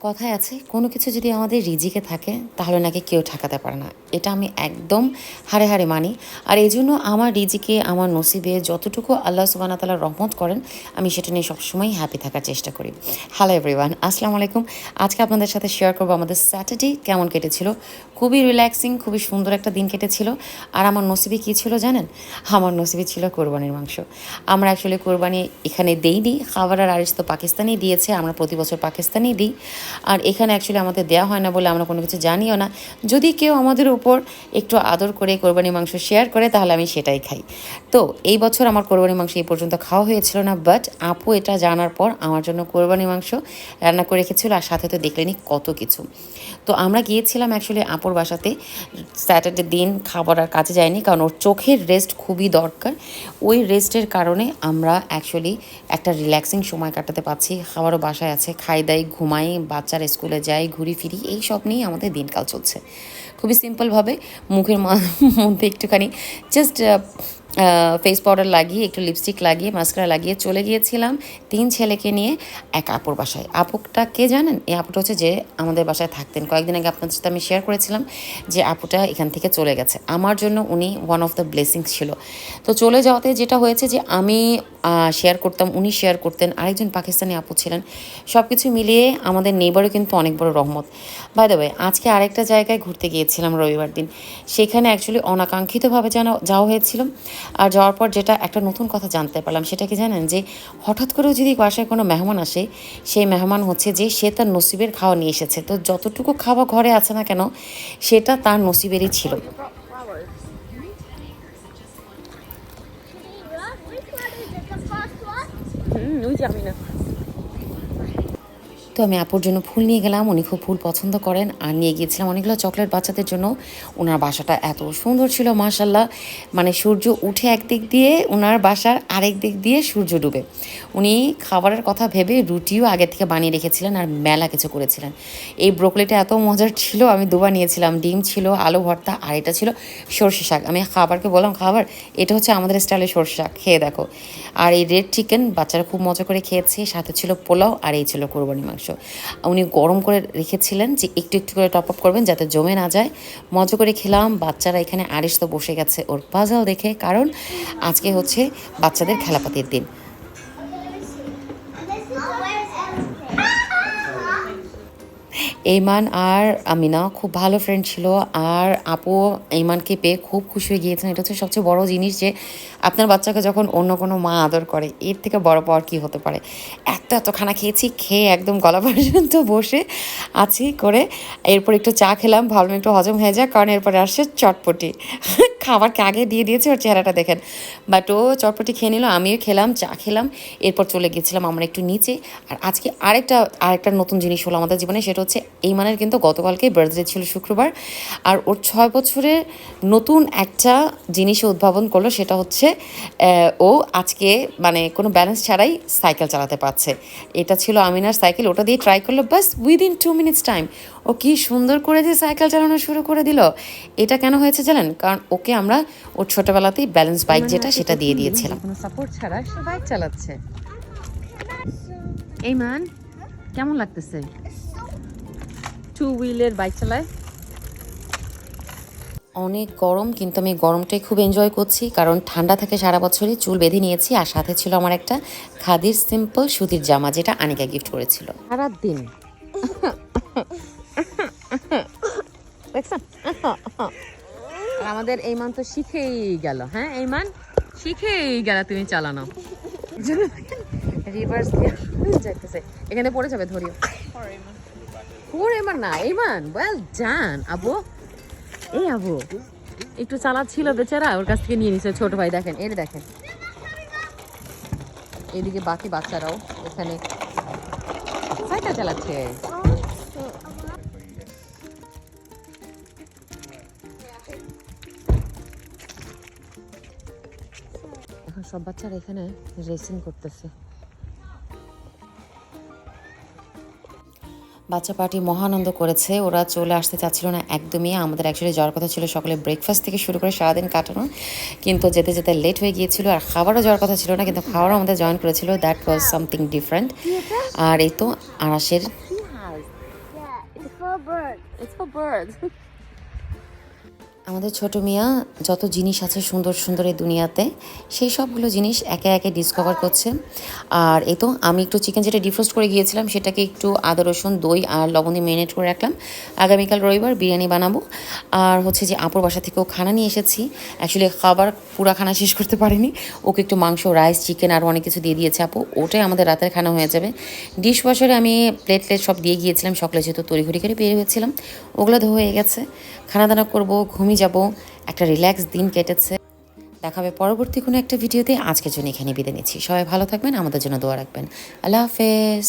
কথায় আছে, কোনো কিছু যদি আমাদের রিজিকে থাকে, তাহলে নাকি কেউ ঠেকাতে পারে না। এটা আমি একদম হারে হারে মানি। আর এই জন্য আমার রিজিকে, আমার নসিবে যতটুকু আল্লাহ সুবানা তালা রহমত করেন, আমি সেটা নিয়ে সবসময় হ্যাপি থাকার চেষ্টা করি। হ্যালো এভরিওয়ান আসসালামু আলাইকুম। আজকে আপনাদের সাথে শেয়ার করব আমাদের স্যাটারডে কেমন কেটেছিল। খুবই রিল্যাক্সিং খুবই সুন্দর একটা দিন কেটেছিল। আর আমার নসিবে কী ছিল জানেন? আমার নসিবে ছিল কোরবানির মাংস। আমরা অ্যাকচুয়ালি কোরবানি এখানে দেইনি। খাবার আর আরিস তো পাকিস্তানি দিয়েছে, আমরা প্রতি বছর পাকিস্তানি দিই। আর এখানে অ্যাকচুয়ালি আমাদের দেওয়া হয় না বলে আমরা কোনো কিছু জানিও না। যদি কেউ আমাদের উপর একটু আদর করে কোরবানি মাংস শেয়ার করে, তাহলে আমি সেটাই খাই। তো এই বছর আমার কোরবানি মাংস এই পর্যন্ত খাওয়া হয়েছিল না বাট আপু এটা জানার পর আমার জন্য কোরবানি মাংস রান্না করে রেখেছিল আর সাথে তো দেখলেনি কত কিছু। তো আমরা গিয়েছিলাম অ্যাকচুয়ালি আপুর বাসাতে। স্যাটারডে দিন খাবার আর কাজে যায়নি, কারণ ওর চোখের রেস্ট খুবই দরকার। ওই রেস্টের কারণে আমরা অ্যাকচুয়ালি একটা রিল্যাক্সিং সময় কাটাতে পারছি। খাবারও বাসায় আছে, খাই দাই, ঘুমাই বাচ্চার স্কুলে যাই, ঘুরি ফিরি, এই সব নিয়েই আমাদের দিনকাল চলছে। খুবই সিম্পলভাবে মুখের মধ্যে একটুখানি জাস্ট ফেস পাউডার লাগিয়ে, একটু লিপস্টিক লাগিয়ে মাস্কারা লাগিয়ে চলে গিয়েছিলাম তিন ছেলেকে নিয়ে এক আপুর বাসায়। আপুটা কে জানেন? এই আপুটা হচ্ছে যে আমাদের বাসায় থাকতেন। কয়েকদিন আগে আপনাদের সাথে আমি শেয়ার করেছিলাম যে আপুটা এখান থেকে চলে গেছে। আমার জন্য উনি ওয়ান অফ দ্য ব্লেসিংস ছিল। তো চলে যাওয়াতে যেটা হয়েছে যে আমি শেয়ার করতাম, উনি শেয়ার করতেন। আরেকজন পাকিস্তানি আপু ছিলেন। সব কিছু মিলিয়ে আমাদের নেবারও কিন্তু অনেক বড় রহমত। বাই দ্য ওয়ে আজকে আরেকটা জায়গায় ঘুরতে গিয়েছিলাম রবিবার দিন। সেখানে অ্যাকচুয়ালি অনাকাঙ্ক্ষিতভাবে জানা যাওয়া হয়েছিল। আর যাওয়ার পর যেটা একটা নতুন কথা জানতে পারলাম, সেটা কি জানেন? যে হঠাৎ করেও যদি বাসায় কোনো মেহমান আসে, সেই মেহমান হচ্ছে যে সে তার নসিবের খাওয়া নিয়ে এসেছে। তো যতটুকু খাওয়া ঘরে আছে না কেন, সেটা তার নসিবেরই ছিল? হুম, ওই যে আমি না। তো আমি আপুর জন্য ফুল নিয়ে গেলাম। উনি খুব ফুল পছন্দ করেন। আর নিয়ে গিয়েছিলাম অনেকগুলো চকলেট বাচ্চাদের জন্য। ওনার বাসাটা এত সুন্দর ছিল মাশাল্লাহ মানে সূর্য উঠে একদিক দিয়ে ওনার বাসার আরেক দিক দিয়ে সূর্য ডুবে। উনি খাবারের কথা ভেবে রুটিও আগে থেকে বানিয়ে রেখেছিলেন আর মেলা কিছু করেছিলেন। এই ব্রোকলিটা এত মজার ছিল, আমি দুবার নিয়েছিলাম। ডিম ছিল, আলু ভর্তা, আর এটা ছিল সর্ষে শাক। আমি খাবারকে বললাম, খাবার, এটা হচ্ছে আমাদের স্টাইলে সর্ষে শাক, খেয়ে দেখো। আর এই রেড চিকেন বাচ্চারা খুব মজা করে খেয়েছে। সাথে ছিল পোলাও আর এই ছিল কোরবানি মাংস। উনি গরম করে রেখেছিলেন যে একটু একটু করে টপ আপ করবেন যাতে জমে না যায়। মজা করে খেলাম, বাচ্চারা এখানে আরিস তো বসে গেছে ওর পাজাল দেখে, কারণ আজকে হচ্ছে বাচ্চাদের খেলাপাতির দিন। এইমান আর আমিনা খুব ভালো ফ্রেন্ড ছিল। আর আপু এইমানকে পেয়ে খুব খুশি হয়ে গিয়েছেন। এটা হচ্ছে সবচেয়ে বড় জিনিস যে আপনার বাচ্চাকে যখন অন্য কোনো মা আদর করে, এর থেকে বড় পাওয়ার কী হতে পারে? এত এত খানা খেয়েছি, খেয়ে একদম গলা পর্যন্ত বসে আছি করে। এরপর একটু চা খেলাম ভালো একটু হজম হয়ে যায় কারণ এরপরে আসছে চটপটি। খাবারকে আগে দিয়ে দিয়েছে ওর চেহারাটা দেখেন। বাট ও চটপটি খেয়ে নিল, আমিও খেলাম, চা খেলাম, এরপর চলে গেছিলাম আমরা একটু নিচে। আর আজকে আরেকটা আরেকটা নতুন জিনিস হলো আমাদের জীবনে, সেটা হচ্ছে এই মানের কিন্তু গতকালকে বার্থডে ছিল শুক্রবার। আর ওর ছয় বছরের নতুন একটা জিনিস উদ্ভাবন করল, সেটা হচ্ছে ও আজকে মানে কোনো ব্যালেন্স ছাড়াই সাইকেল চালাতে পারছে। এটা ছিল আমিনার সাইকেল ওটা দিয়ে ট্রাই করল বাস উইদিন টু মিনিটস টাইম ও কি সুন্দর করে যে সাইকেল চালানো শুরু করে দিল। এটা কেন হয়েছে জানেন? কারণ ওকে আমরা ওর ছোটোবেলাতেই ব্যালেন্স বাইক যেটা সেটা দিয়ে দিয়েছিলাম। কোনো সাপোর্ট ছাড়া সে বাইক চালাচ্ছে। এই মান কেমন লাগতেছে? টু হুইলের বাইক চালায়। অনেক গরম কিন্তু আমি গরমটাই খুব এনজয় করছি কারণ ঠান্ডা থাকে সারা বছরই চুল বেঁধে নিয়েছি আর সাথে ছিল আমার একটা খাদির সিম্পল সুতির জামা যেটা আনিকা গিফট করেছিল। সারা দিন দেখছেন? আর আমাদের এই মান তো শিখেই গেল হ্যাঁ এই মান শিখেই গেল তুমি চালানো। রিভার্স যাইতেছে। এখানে পড়ে যাবে, ধরিও। ফোর না এমান ওয়েল ডান আবু। এই আবু, একটু চালাচ্ছিল বেচারা, ওর কাছ থেকে নিয়ে নিছে, ছোট ভাই দেখেন এর দেখেন। এদিকে বাকি বাচ্চারাও এখানে সাইকেল চালাচ্ছে। সব বাচ্চারা এখানে রেসিং করতেছে। বাচ্চা পার্টি মহানন্দ করেছে। ওরা চলে আসতে চাচ্ছিল না একদমই। আমাদের অ্যাকচুয়ালি যাওয়ার কথা ছিল সকালে ব্রেকফাস্ট থেকে শুরু করে সারাদিন কাটানো। কিন্তু যেতে যেতে লেট হয়ে গিয়েছিল আর খাবারও যাওয়ার কথা ছিল না কিন্তু খাবারও আমাদের জয়েন করেছিল। দ্যাট ওয়াজ সামথিং ডিফারেন্ট আর এই তো আনাসের আমাদের ছোট মিয়া যত জিনিস আছে সুন্দর সুন্দর এই দুনিয়াতে, সেই সবগুলো জিনিস একে একে ডিসকভার করছে। আর এই তো আমি একটু চিকেন যেটা ডিফ্রোস্ট করে গিয়েছিলাম, সেটাকে একটু আদা, রসুন, দই আর লবণ দিয়ে মেরিনেট করে রাখলাম। আগামীকাল রবিবার বিরিয়ানি বানাবো। আর হচ্ছে যে আপুর বাসা থেকেও খানা নিয়ে এসেছি। অ্যাকচুয়ালি খাবার পুরা খানা শেষ করতে পারিনি। ওকে একটু মাংস রাইস চিকেন আর অনেক কিছু দিয়ে দিয়েছে আপু। ওটাই আমাদের রাতের খানা হয়ে যাবে। ডিশ ওয়াশারে আমি প্লেট প্লেট সব দিয়ে গিয়েছিলাম। সকালে যেহেতু তড়িঘড়ি করে বের হয়েছিলাম। ওগুলো ধোয়া হয়ে গেছে। খানা দানা করব, ঘুমিয়ে যাব। একটা রিল্যাক্স দিন কেটেছে। দেখা হবে পরবর্তী কোনো একটা ভিডিওতে আজকের জন্য এখানে বিদায় নিচ্ছি। সবাই ভালো থাকবেন, আমাদের জন্য দোয়া রাখবেন। আল্লাহ হাফেজ।